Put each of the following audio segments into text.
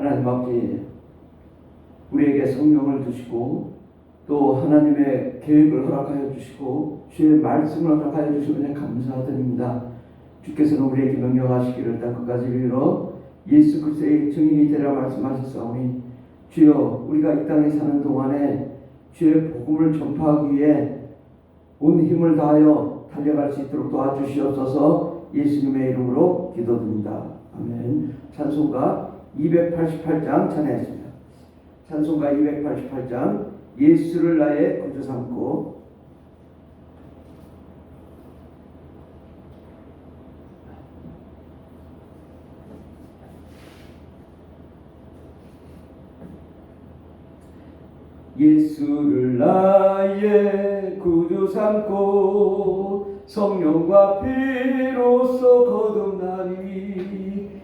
하나님 아버지 우리에게 성령을 주시고 또 하나님의 계획을 허락하여 주시고 주의 말씀을 허락하여 주시면 감사드립니다. 주께서는 우리에게 명령하시기를 땅끝까지 이르러 예수 그리스도의 증인이 되라 말씀하셨사오니 주여 우리가 이 땅에 사는 동안에 주의 복음을 전파하기 위해 온 힘을 다하여 달려갈 수 있도록 도와주시옵소서 예수님의 이름으로 기도드립니다. 아멘. 찬송가 288장 찬양했습니다. 찬송가 288장 예수를 나의 구주 삼고 예수를 나의 구주 삼고 성령과 피로써 거듭나니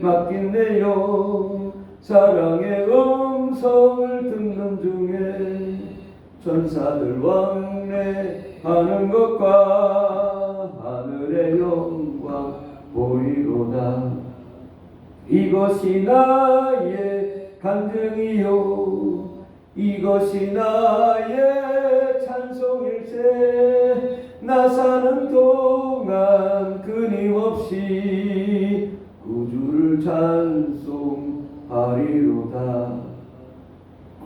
맡긴 내용 사랑의 음성을 듣는 중에 천사들 왕래하는 것과 하늘의 영광 보이로다. 이것이 나의 간증이요. 이것이 나의 찬송일세. 나 사는 동안 끊임없이 구 찬송하리로다.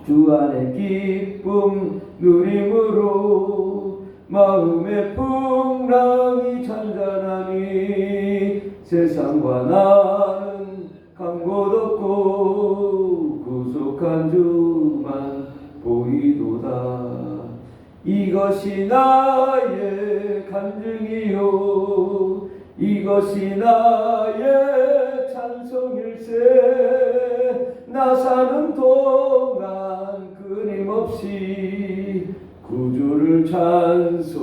주 안에 기쁨 누림으로 마음의 풍랑이 잔잔하니 세상과 나는 간곳 없고 구속한 주만 보이도다. 이것이 나의 간증이요. 이것이 나의 나 사는 동안 끊임없이 구주를 찬송하리로다.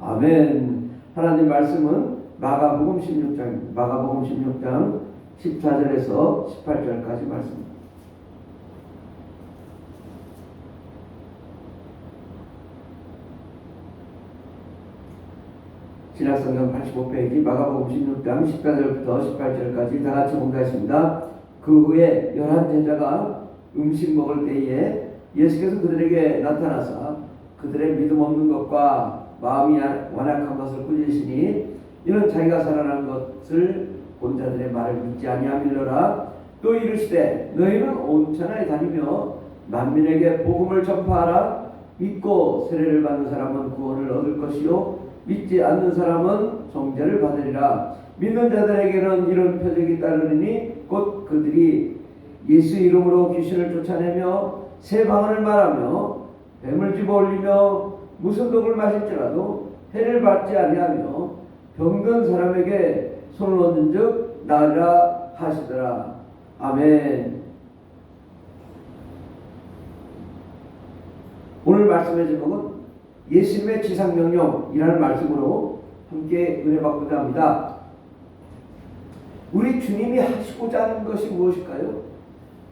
아멘. 하나님 말씀은 마가복음 16장 마가복음 16장 14절에서 18절까지 말씀입니다 신약성경 85페이지 마가복음 16장 14절부터 18절까지 다 같이 공부하겠습니다. 그 후에 열한 제자가 음식 먹을 때에 예수께서 그들에게 나타나사 그들의 믿음 없는 것과 마음이 완악한 것을 꾸짖으시니 이는 자기가 살아난 것을 본 자들의 말을 믿지 아니하밀러라 또 이르시되 너희는 온 천하에 다니며 만민에게 복음을 전파하라 믿고 세례를 받는 사람은 구원을 얻을 것이요 믿지 않는 사람은 정죄를 받으리라. 믿는 자들에게는 이런 표적이 따르니 곧 그들이 예수 이름으로 귀신을 쫓아내며 새 방언을 말하며 뱀을 집어 올리며 무슨 독을 마실지라도 해를 받지 아니하며 병든 사람에게 손을 얹은즉 나으라 하시더라. 아멘. 오늘 말씀의 제목은 예수님의 지상명령이라는 말씀으로 함께 은혜 받고자 합니다. 우리 주님이 하시고자 하는 것이 무엇일까요?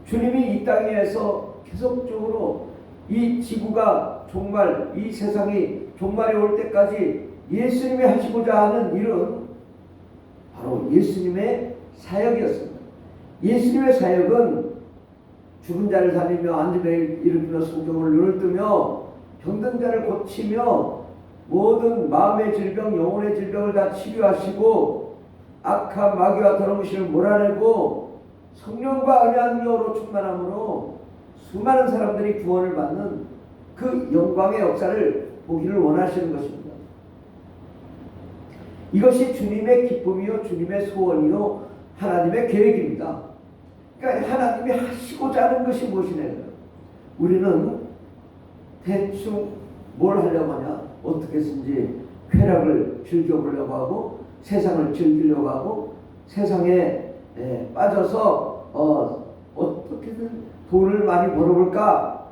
주님이 이 땅에서 계속적으로 이 지구가 종말, 이 세상이 종말이 올 때까지 예수님이 하시고자 하는 일은 바로 예수님의 사역이었습니다. 예수님의 사역은 죽은 자를 살리며 안전을 일으키며 성경을 눈을 뜨며 병든 자를 고치며 모든 마음의 질병, 영혼의 질병을 다 치료하시고 악한 마귀와 것을 몰아내고 성령과 은혜한 영으로 충만함으로 수많은 사람들이 구원을 받는 그 영광의 역사를 보기를 원하시는 것입니다. 이것이 주님의 기쁨이요, 주님의 소원이요, 하나님의 계획입니다. 그러니까 하나님이 하시고자 하는 것이 무엇이냐? 우리는 대충 뭘 하려고 하냐? 어떻게든지 쾌락을 즐겨보려고 하고 세상을 즐기려고 하고 세상에 예, 빠져서 어, 어떻게든 돈을 많이 벌어볼까?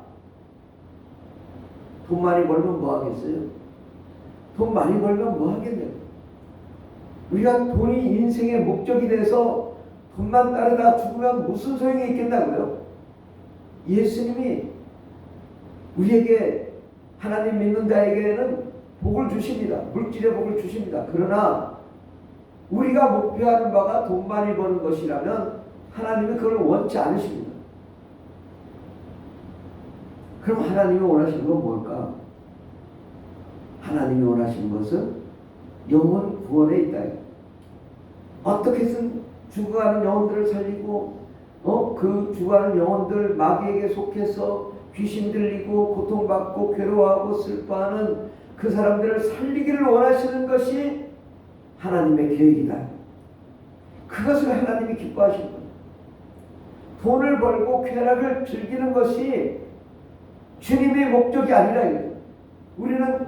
돈 많이 벌면 뭐 하겠어요? 돈 많이 벌면 뭐 하겠냐고. 우리가 돈이 인생의 목적이 돼서 돈만 따르다 죽으면 무슨 소용이 있겠냐고요? 예수님이 우리에게 하나님 믿는 자에게는 복을 주십니다. 물질의 복을 주십니다. 그러나 우리가 목표하는 바가 돈 많이 버는 것이라면 하나님은 그걸 원치 않으십니다. 그럼 하나님이 원하시는 건 뭘까? 하나님이 원하시는 것은 영혼 구원에 있다. 어떻게 해든 죽어가는 영혼들을 살리고 어? 그 죽어가는 영혼들 마귀에게 속해서 귀신 들리고 고통받고 괴로워하고 슬퍼하는 그 사람들을 살리기를 원하시는 것이 하나님의 계획이다. 그것을 하나님이 기뻐하시는 거예요. 돈을 벌고 쾌락을 즐기는 것이 주님의 목적이 아니라. 우리는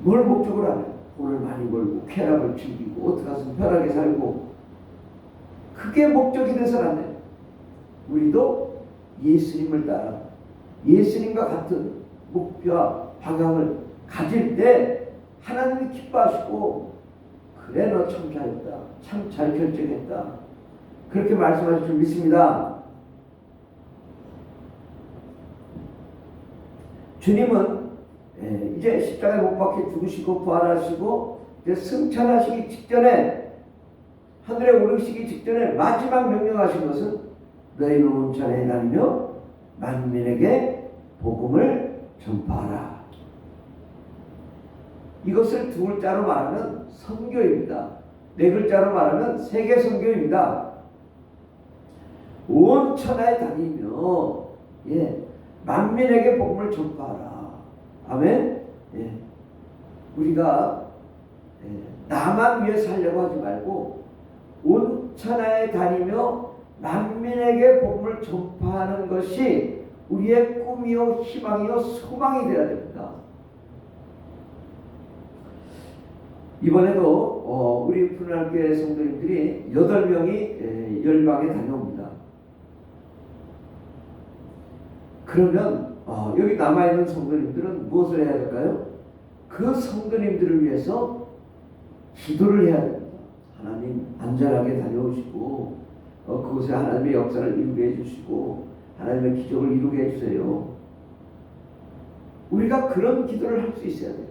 뭘 목적으로 하냐? 돈을 많이 벌고 쾌락을 즐기고 어떻게 해서 편하게 살고 그게 목적이 돼서는 안 돼. 우리도 예수님을 따라 예수님과 같은 목표와 방향을 가질 때 하나님이 기뻐하시고 그래 너 참 잘했다. 참 잘 결정했다. 그렇게 말씀하실 줄 믿습니다. 주님은 예, 이제 십자가에 못 박혀 죽으시고 부활하시고 승천하시기 직전에 하늘에 오르시기 직전에 마지막 명령하신 것은 너희는 온천에 다니며 만민에게 복음을 전파하라. 이것을 두 글자로 말하면 선교입니다. 네 글자로 말하면 세계 선교입니다. 온 천하에 다니며 예, 만민에게 복음을 전파하라. 아멘. 예. 우리가 예, 나만 위해 살려고 하지 말고 온 천하에 다니며 만민에게 복음을 전파하는 것이 우리의 꿈이요 희망이요 소망이 되어야 됩니다. 이번에도 어, 우리 푸른교회 성도님들이 여덟 명이 열방에 다녀옵니다. 그러면 어, 여기 남아있는 성도님들은 무엇을 해야 될까요? 그 성도님들을 위해서 기도를 해야 됩니다. 하나님 안전하게 다녀오시고 어, 그곳에 하나님의 역사를 이루게 해주시고 하나님의 기적을 이루게 해주세요. 우리가 그런 기도를 할 수 있어야 돼요.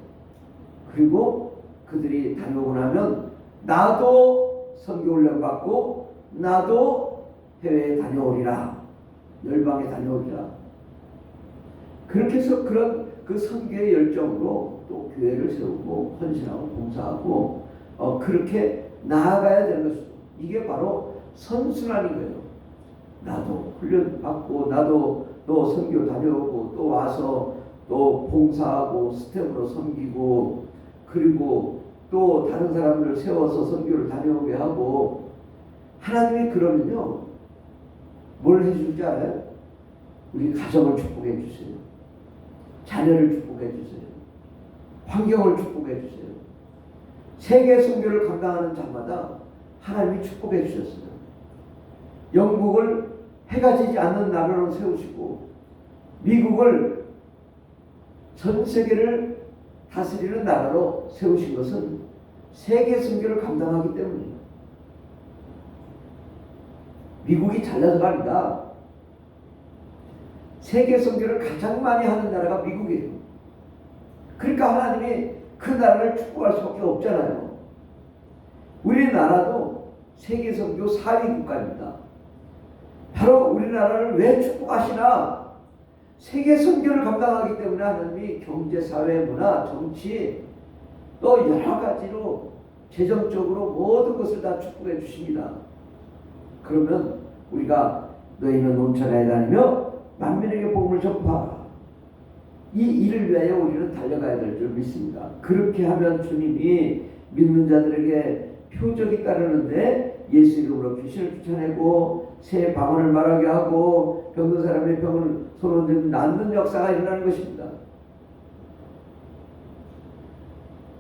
그리고 그들이 다녀오고 나면 나도 선교 훈련 받고 나도 해외에 다녀오리라 열방에 다녀오리라 그렇게 해서 그런 그 선교의 열정으로 또 교회를 세우고 헌신하고 봉사하고 어, 그렇게 나아가야 되는 것이죠. 이게 바로 선순환인 거예요. 나도 훈련 받고 나도 또 선교 다녀오고 또 와서 또 봉사하고 스텝으로 섬기고 그리고 또 다른 사람들을 세워서 선교를 다녀오게 하고 하나님이 그러면요 뭘 해줄지 알아요? 우리 가정을 축복해 주세요. 자녀를 축복해 주세요. 환경을 축복해 주세요. 세계 선교를 감당하는 자마다 하나님이 축복해 주셨어요. 영국을 해가 지지 않는 나라로 세우시고 미국을 전 세계를 다스리는 나라로 세우신 것은 세계 선교를 감당하기 때문이에요. 미국이 잘나서가 아니라 세계 선교를 가장 많이 하는 나라가 미국이에요. 그러니까 하나님이 그 나라를 축복할 수밖에 없잖아요. 우리나라도 세계 선교 4위 국가입니다. 바로 우리나라를 왜 축복하시나? 세계 선교를 감당하기 때문에 하나님이 경제, 사회, 문화, 정치 또 여러 가지로 재정적으로 모든 것을 다 축복해 주십니다. 그러면 우리가 너희는 온천에 다니며 만민에게 복음을 전파하라. 이 일을 위하여 우리는 달려가야 될 줄 믿습니다. 그렇게 하면 주님이 믿는 자들에게 표적이 따르는데 예수 이름으로 귀신을 쫓아내고 새 방언을 말하게 하고 병든 사람의 병을 손을 들고 낫는 역사가 일어나는 것입니다.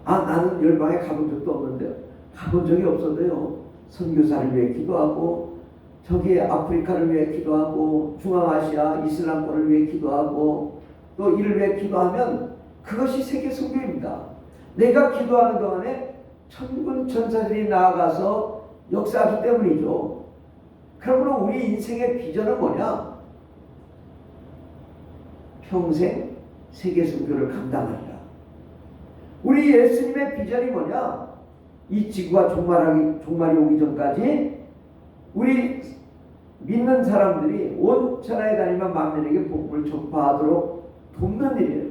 아 나는 열방에 가본 적도 없는데 가본 적이 없어도요. 선교사를 위해 기도하고 저기 아프리카를 위해 기도하고 중앙아시아 이슬람권을 위해 기도하고 또 이를 위해 기도하면 그것이 세계 선교입니다. 내가 기도하는 동안에 천군 천사들이 나아가서 역사하기 때문이죠. 그러므로 우리 인생의 비전은 뭐냐? 평생 세계 선교를 감당하리라. 우리 예수님의 비전이 뭐냐? 이 지구가 종말하기, 종말이 오기 전까지 우리 믿는 사람들이 온 천하에 다니면 만민에게 복음을 전파하도록 돕는 일이에요.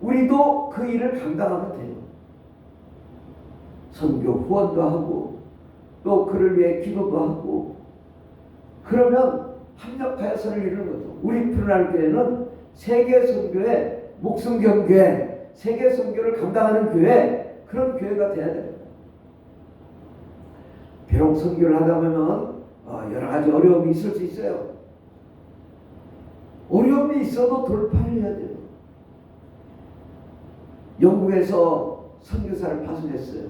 우리도 그 일을 감당하면 돼요. 선교 후원도 하고 또 그를 위해 기도도 하고 그러면 합력하여 선을 이루는 거죠. 우리 푸른날 교회는 세계 선교의 목숨 경교회, 세계 선교를 감당하는 교회 그런 교회가 돼야 됩니다. 비록 선교를 하다 보면 어, 여러 가지 어려움이 있을 수 있어요. 어려움이 있어도 돌파를 해야 돼요. 영국에서 선교사를 파송했어요.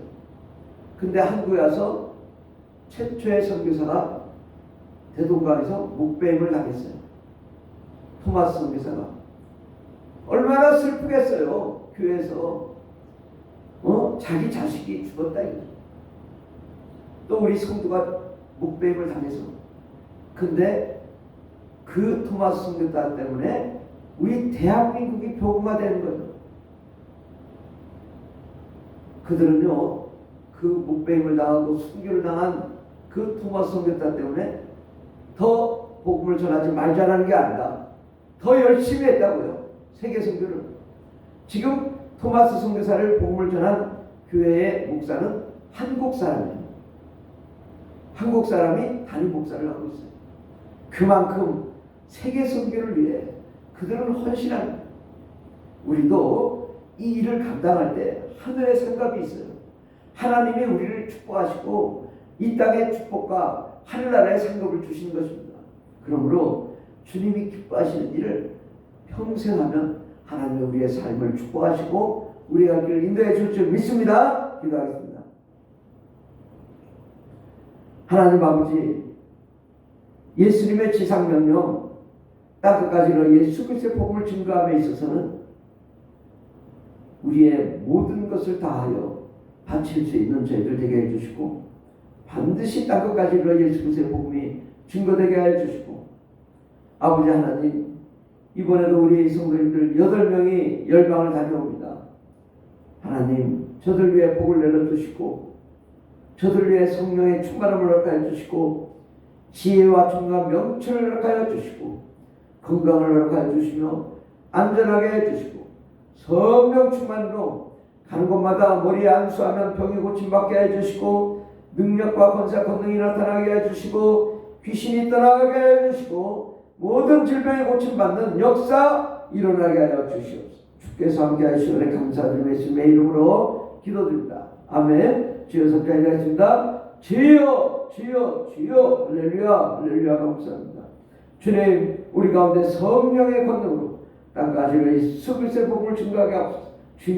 근데 한국에 와서 최초의 선교사가 대동강에서 목배임을 당했어요. 토마스 선교사가 얼마나 슬프겠어요. 교회에서 어 자기 자식이 죽었다. 또 우리 성도가 목배임을 당해서 근데 그 토마스 선교사 때문에 우리 대한민국이 복음화 되는 거예요. 그들은요 그 목배임을 당하고 순교를 당한 그 토마스 선교사 때문에 더 복음을 전하지 말자라는 게 아니라 더 열심히 했다고요. 세계 선교를. 지금 토마스 선교사를 복음을 전한 교회의 목사는 한국 사람이에요. 한국 사람이 단임 목사를 하고 있어요. 그만큼 세계 선교를 위해 그들은 헌신한 우리도 이 일을 감당할 때 하늘의 상급이 있어요. 하나님이 우리를 축복하시고 이 땅의 축복과 하늘나라의 상급을 주신 것입니다. 그러므로 주님이 기뻐하시는 일을 평생 하면 하나님이 우리의 삶을 축복하시고 우리의 길을 인도해 줄 줄 믿습니다. 기도하겠습니다. 하나님 아버지 예수님의 지상명령 땅 끝까지로 예수 그리스도의 복음을 증거함에 있어서는 우리의 모든 것을 다하여 바칠 수 있는 저희들 되게 해주시고 반드시 땅 끝까지로 예수 그리스도의 복음이 증거되게 해주시고 아버지 하나님 이번에도 우리 성도님들 여덟 명이 열방을 다녀옵니다. 하나님 저들 위해 복을 내려 주시고 저들 위해 성령의 충만함을 허락하여 주시고 지혜와 총과 명철을 허락하여 주시고 건강을 허락하여 주시며 안전하게 해주시고 성령 충만으로 가는 곳마다 머리에 안수하면 병이 고침받게 해주시고 능력과 권세 권능이 나타나게 해주시고 귀신이 떠나게 해주시고 모든 질병이 고침받는 역사 일어나게 하여 주시옵소서. 주께서 함께 하시오래 감사드리며 예수님의 이름으로 기도드립니다. 아멘. 주여 석자에 하겠습니다. 주여 주여 주여. 할렐루야 할렐루야. 감사합니다. 주님 우리 가운데 성령의 권능으로 땅까지 예수 그리스도의 복음을 증거하게 하옵소서. 주여